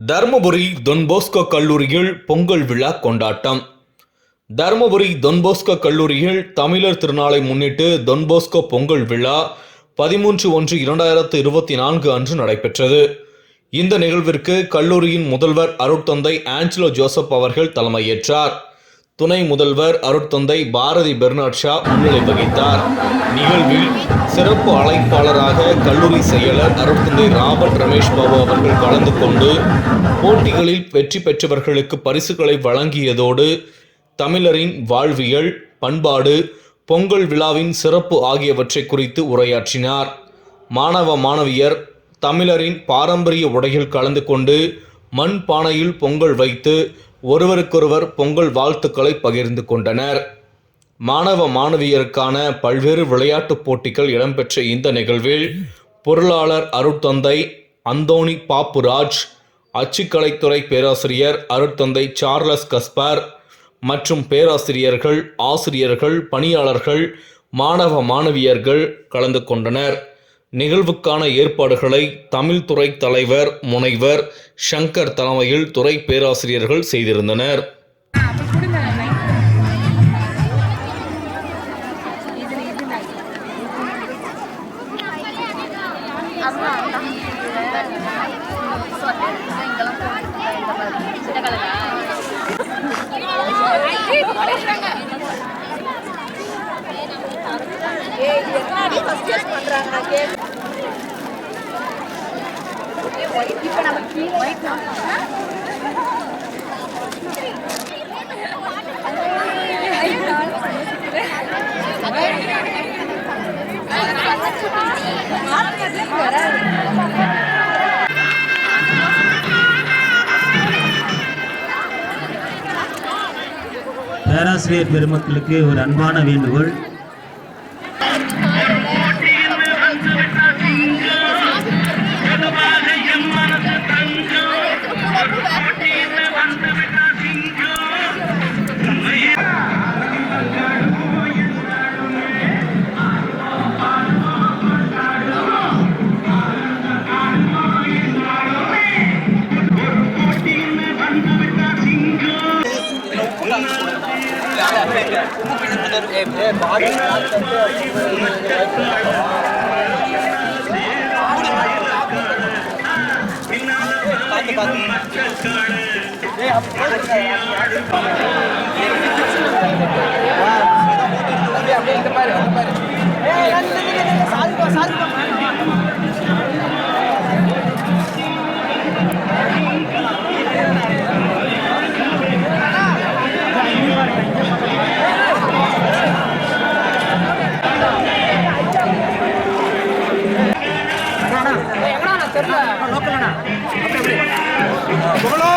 Dharmapuri Don Bosco கல்லூரியில் பொங்கல் விழா கொண்டாட்டம். தருமபுரி தொன்போஸ்கோ கல்லூரியில் தமிழர் திருநாளை முன்னிட்டு தொன்போஸ்கோ பொங்கல் விழா பதிமூன்று ஒன்று இரண்டாயிரத்து இருபத்தி நான்கு அன்று நடைபெற்றது. இந்த நிகழ்விற்கு கல்லூரியின் முதல்வர் அருட்தந்தை ஆஞ்சலோ ஜோசப் அவர்கள் தலைமையேற்றார். துணை முதல்வர் அருட்தந்தை பாரதி பெர்னாட் ஷா முன்னிலை வகித்தார். நிகழ்வில் சிறப்பு அழைப்பாளராக கல்லூரி செயலர் அருட்தந்தை ராபர்ட் ரமேஷ் பாபு அவர்கள் கலந்து கொண்டு போட்டிகளில் வெற்றி பெற்றவர்களுக்கு பரிசுகளை வழங்கியதோடு தமிழரின் வாழ்வியல் பண்பாடு பொங்கல் விழாவின் சிறப்பு ஆகியவற்றை குறித்து உரையாற்றினார். மாணவ மாணவியர் தமிழரின் பாரம்பரிய உடையில் கலந்து கொண்டு மண் பானையில் பொங்கல் வைத்து ஒருவருக்கொருவர் பொங்கல் வாழ்த்துக்களை பகிர்ந்து கொண்டனர். மாணவ மாணவியருக்கான பல்வேறு விளையாட்டுப் போட்டிகள் இடம்பெற்ற இந்த நிகழ்வில் பொருளாளர் அருட்தந்தை அந்தோணி பாப்புராஜ் அச்சுக்கலைத்துறை பேராசிரியர் அருட்தந்தை சார்லஸ் கஸ்பர் மற்றும் பேராசிரியர்கள் ஆசிரியர்கள் பணியாளர்கள் மாணவ மாணவியர்கள் கலந்து கொண்டனர். நிகழ்வுக்கான ஏற்பாடுகளை தமிழ் துறை தலைவர் முனைவர் சங்கர் தலைமையில் துறை பேராசிரியர்கள் செய்திருந்தனர். நம்ம கீழே பேராசிரியர் பெருமக்களுக்கு ஒரு அன்பான வேண்டுகோள். தெரியல? லோக்கலண்ணா புகழோ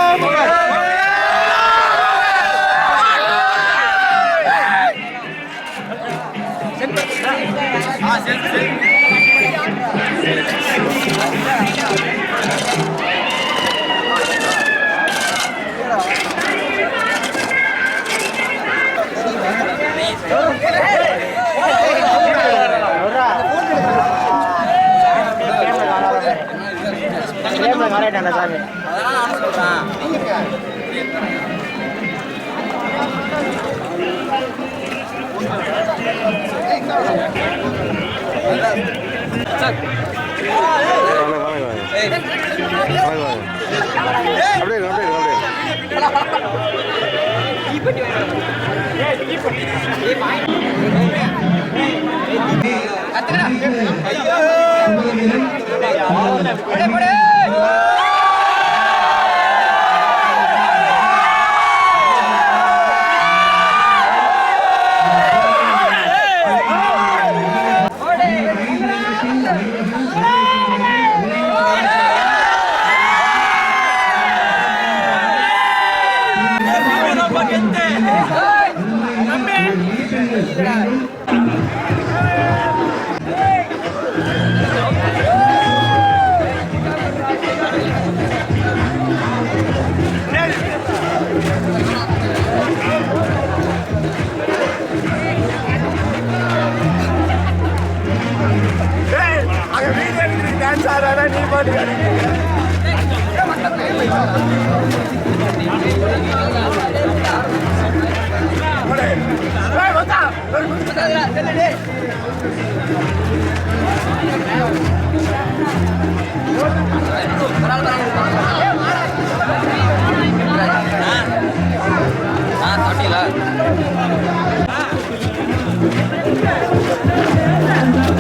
அப்படியே அப்படியே அப்படியே これこれ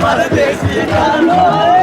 பரதேசிய காலோ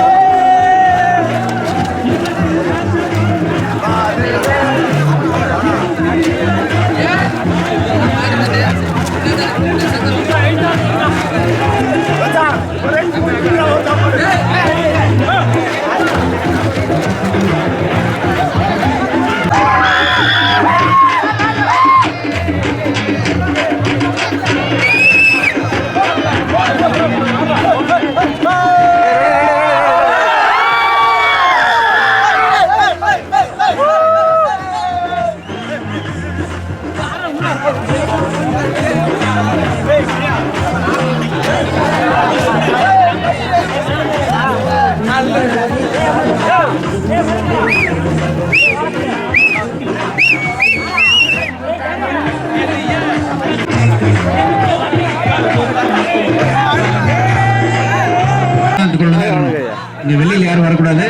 இங்க வெளியில் யாரும் வரக்கூடாது.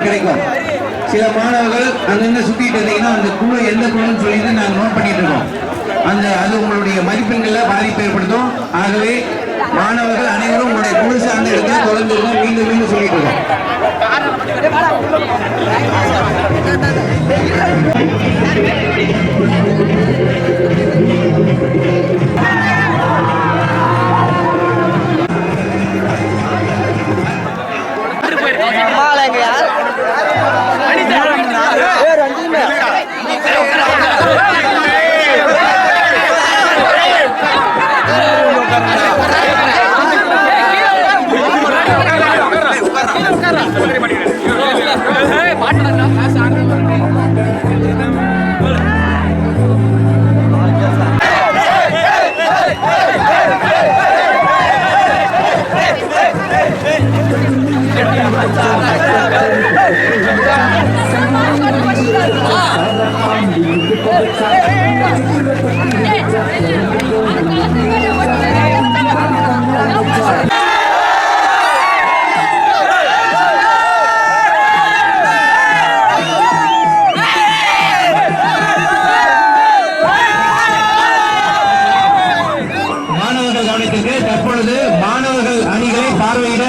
கிடைக்கும். சில மாணவர்கள் அங்கங்க சுத்திட்டு இருந்தீங்கன்னா அந்த குழு எந்த குழுன்னு சொல்லிட்டு நாங்க நோட் பண்ணிட்டு இருக்கோம். அந்த அது உங்களுடைய மதிப்பெண்கள்ல பாதிப்பு ஏற்படுத்தும் ஆகவே மாணவர்கள் அனைவரும் உங்களுடைய குழு சார்ந்த இடத்துல தொடர்ந்து இருங்க. மீண்டும் மீண்டும் சொல்லிட்டு இருக்கோம். எங்கயா பேர் அஞ்சுமே மாணவர்கள் கவனத்திற்கு தற்பொழுது மாணவர்கள் அணிகளை பார்வையிட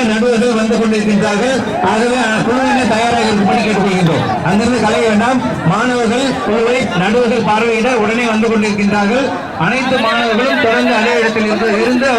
இருக்கின்றார்கள். ஆகவே குழுவினர் தயாராக இருக்கும்படி கேட்டுக்கொள்கின்றோம். அங்கிருந்து கலைய வேண்டாம். மாணவர்கள் குழுவை நடுவர்கள் பார்வையிட உடனே வந்து கொண்டிருக்கின்றார்கள். அனைத்து மாணவர்களும் தொடர்ந்து அதே இடத்தில் இருந்து இருந்து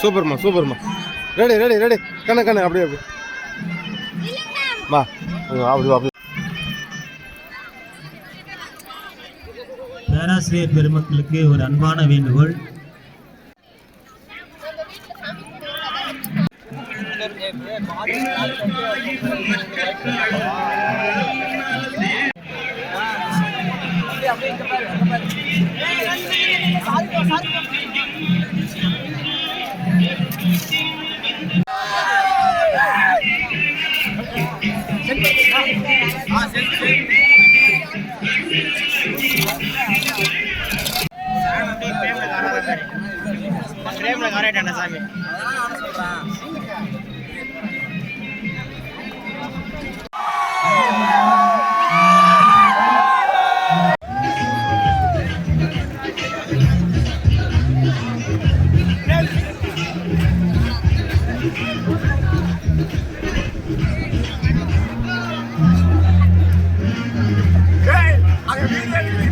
சூப்பர்மா சூப்பர்மா ரெடி ரெடி ரெடி கண்ணு கண்ணு அப்படியே அப்படியே வா அப்படி வா, அப்படி பேராசிரியர் பெருமக்களுக்கு ஒரு அன்பான வேண்டுகோள் மாறிட்டான சாமி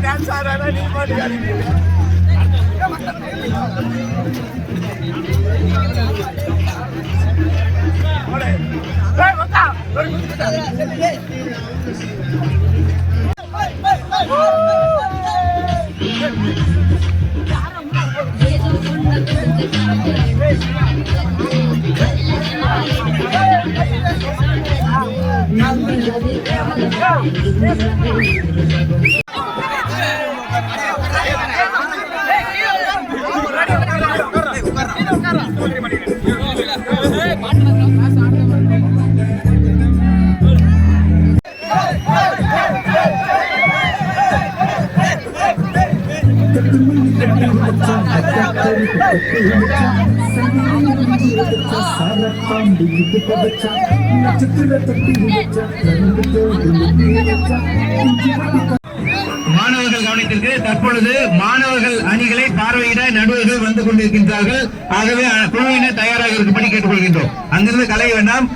டான்ஸ் ஆடுறா நீ பாட்டு Gracias. மாணவர்கள் கவனத்திற்கு தற்பொழுது மாணவர்கள் அணிகளை பார்வையிட நடுவர்கள் வந்து கொண்டிருக்கின்றார்கள். ஆகவே குழுவினர் தயாராக இருக்கும்படி கேட்டுக்கொள்கின்றோம். அங்கிருந்து கலைய வேண்டாம்.